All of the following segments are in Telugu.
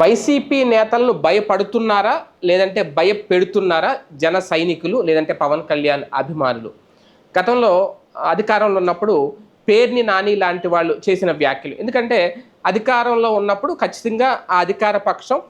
వైసీపీ నేతలను భయపడుతున్నారా? లేదంటే భయపెడుతున్నారా? జన సైనికులు లేదంటే పవన్ కళ్యాణ్ అభిమానులు. గతంలో అధికారంలో ఉన్నప్పుడు పేర్ని నాని లాంటి వాళ్ళు చేసిన వ్యాఖ్యలు. ఎందుకంటే అధికారంలో ఉన్నప్పుడు ఖచ్చితంగా ఆ అధికార పక్షం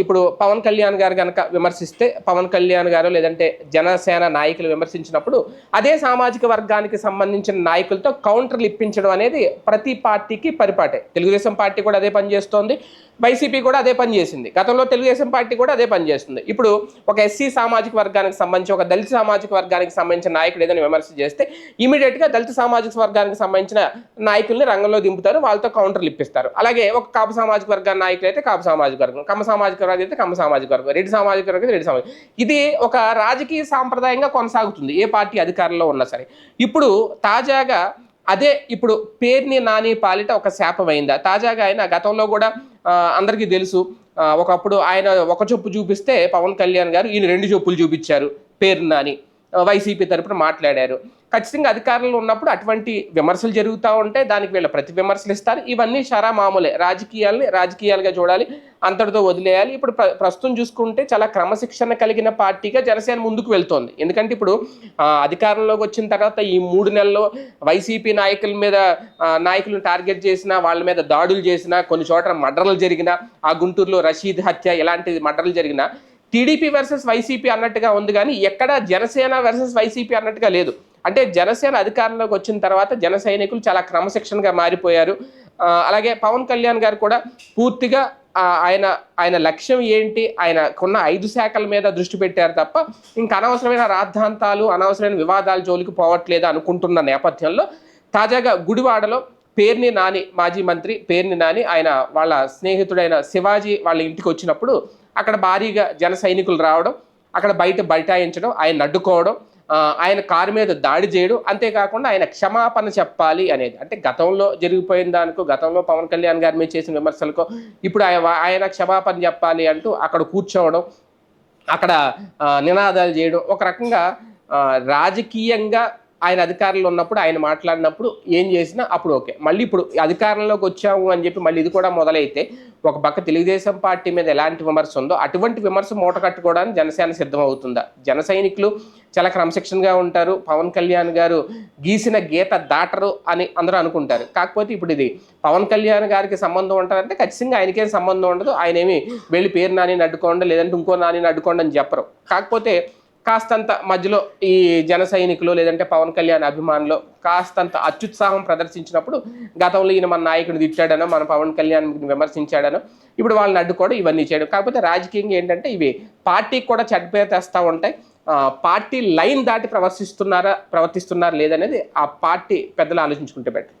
ఇప్పుడు పవన్ కళ్యాణ్ గారు కనుక విమర్శిస్తే పవన్ కళ్యాణ్ గారు లేదంటే జనసేన నాయకులు విమర్శించినప్పుడు అదే సామాజిక వర్గానికి సంబంధించిన నాయకులతో కౌంటర్లు ఇప్పించడం అనేది ప్రతి పార్టీకి పరిపాటే. తెలుగుదేశం పార్టీ కూడా అదే పనిచేస్తోంది వైసీపీ కూడా అదే పని చేసింది. గతంలో తెలుగుదేశం పార్టీ కూడా అదే పని చేస్తుంది. ఇప్పుడు ఒక ఎస్సీ సామాజిక వర్గానికి సంబంధించి ఒక దళిత సామాజిక వర్గానికి సంబంధించిన నాయకుడు ఏదైనా విమర్శ చేస్తే ఇమీడియట్గా దళిత సామాజిక వర్గానికి సంబంధించిన నాయకుల్ని రంగంలో దింపుతారు వాళ్ళతో కౌంటర్లు ఇప్పిస్తారు అలాగే ఒక కాపు సామాజిక వర్గాన్ని నాయకులు అయితే కాపు సామాజిక వర్గం కమ్మ సామాజిక వర్గం అయితే కమ్మ సామాజిక వర్గం రెడ్డి సామాజిక వర్గం అయితే రెడ్డి సామాజిక ఇది ఒక రాజకీయ సాంప్రదాయంగా కొనసాగుతుంది ఏ పార్టీ అధికారంలో ఉన్నా సరే. ఇప్పుడు తాజాగా అదే ఇప్పుడు పేర్ని నాని పాలిట ఒక శాపమైందా? తాజాగా ఆయన గతంలో కూడా అందరికీ తెలుసు. ఒకప్పుడు ఆయన ఒక చొప్పు చూపిస్తే పవన్ కళ్యాణ్ గారు ఈయన రెండు చొప్పులు చూపించారు. పేరు నాని. వైసీపీ తరపున మాట్లాడారు. ఖచ్చితంగా అధికారంలో ఉన్నప్పుడు అటువంటి విమర్శలు జరుగుతూ ఉంటే దానికి వీళ్ళ ప్రతి విమర్శలు ఇస్తారు. ఇవన్నీ షరా మామూలే. రాజకీయాల్ని రాజకీయాలుగా చూడాలి అంతటితో వదిలేయాలి. ఇప్పుడు ప్ర- ప్రస్తుతం చూసుకుంటే చాలా క్రమశిక్షణ కలిగిన పార్టీగా జనసేన ముందుకు వెళ్తోంది. ఎందుకంటే ఇప్పుడు అధికారంలోకి వచ్చిన తర్వాత ఈ మూడు నెలల్లో వైసీపీ నాయకుల మీద నాయకులను టార్గెట్ చేసిన వాళ్ళ మీద దాడులు చేసిన కొన్ని చోట్ల మర్డర్లు జరిగిన ఆ గుంటూరులో రషీద్ హత్య ఇలాంటి మర్డర్లు జరిగిన టీడీపీ వర్సెస్ వైసీపీ అన్నట్టుగా ఉంది కానీ ఎక్కడ జనసేన వర్సెస్ వైసీపీ అన్నట్టుగా లేదు. అంటే జనసేన అధికారంలోకి వచ్చిన తర్వాత జన సైనికులు చాలా క్రమశిక్షణగా మారిపోయారు. అలాగే పవన్ కళ్యాణ్ గారు కూడా పూర్తిగా ఆయన ఆయన లక్ష్యం ఏంటి ఆయనకున్న ఐదు శాఖల మీద దృష్టి పెట్టారు తప్ప ఇంకా అనవసరమైన రాద్ధాంతాలు అనవసరమైన వివాదాల జోలికి పోవట్లేదు అనుకుంటున్న నేపథ్యంలో తాజాగా గుడివాడలో పేర్ని నాని మాజీ మంత్రి పేర్ని నాని ఆయన వాళ్ళ స్నేహితుడైన శివాజీ వాళ్ళ ఇంటికి వచ్చినప్పుడు అక్కడ భారీగా జన సైనికులు రావడం అక్కడ బయట బైఠాయించడం ఆయన అడ్డుకోవడం ఆయన కారు మీద దాడి చేయడం అంతేకాకుండా ఆయన క్షమాపణ చెప్పాలి అనేది. అంటే గతంలో జరిగిపోయిన దానికో గతంలో పవన్ కళ్యాణ్ గారి మీద చేసిన విమర్శలకో ఇప్పుడు ఆయన ఆయన క్షమాపణ చెప్పాలి అంటూ అక్కడ కూర్చోవడం అక్కడ నినాదాలు చేయడం ఒక రకంగా రాజకీయంగా ఆయన అధికారంలో ఉన్నప్పుడు ఆయన మాట్లాడినప్పుడు ఏం చేసినా అప్పుడు ఓకే. మళ్ళీ ఇప్పుడు అధికారంలోకి వచ్చాము అని చెప్పి మళ్ళీ ఇది కూడా మొదలైతే ఒక పక్క తెలుగుదేశం పార్టీ మీద ఎలాంటి విమర్శ ఉందో అటువంటి విమర్శ మూట కట్టుకోవడానికి జనసేన సిద్ధమవుతుందా? జన సైనికులు చాలా క్రమశిక్షణగా ఉంటారు. పవన్ కళ్యాణ్ గారు గీసిన గీత దాటరు అని అందరూ అనుకుంటారు. కాకపోతే ఇప్పుడు ఇది పవన్ కళ్యాణ్ గారికి సంబంధం ఉంటుందంటే ఖచ్చితంగా ఆయనకేం సంబంధం ఉండదు. ఆయన ఏమి వెళ్ళి పేరు నాని అడ్డుకోండి లేదంటే ఇంకో నాని అడ్డుకోండి అని చెప్పరు. కాకపోతే కాస్తంత మధ్యలో ఈ జన సైనికులు లేదంటే పవన్ కళ్యాణ్ అభిమానులు కాస్తంత అత్యుత్సాహం ప్రదర్శించినప్పుడు గతంలో ఈయన మన నాయకుడు తిట్టాడనో మన పవన్ కళ్యాణ్ విమర్శించాడనో ఇప్పుడు వాళ్ళని అడ్డుకోవడం ఇవన్నీ చేయడం. కాకపోతే రాజకీయంగా ఏంటంటే ఇవి పార్టీకి కూడా చెడ్డపేరు తెస్తూ ఉంటాయి. పార్టీ లైన్ దాటి ప్రవర్తిస్తున్నారా ప్రవర్తిస్తున్నారా లేదనేది ఆ పార్టీ పెద్దలు ఆలోచించుకుంటే బెటర్.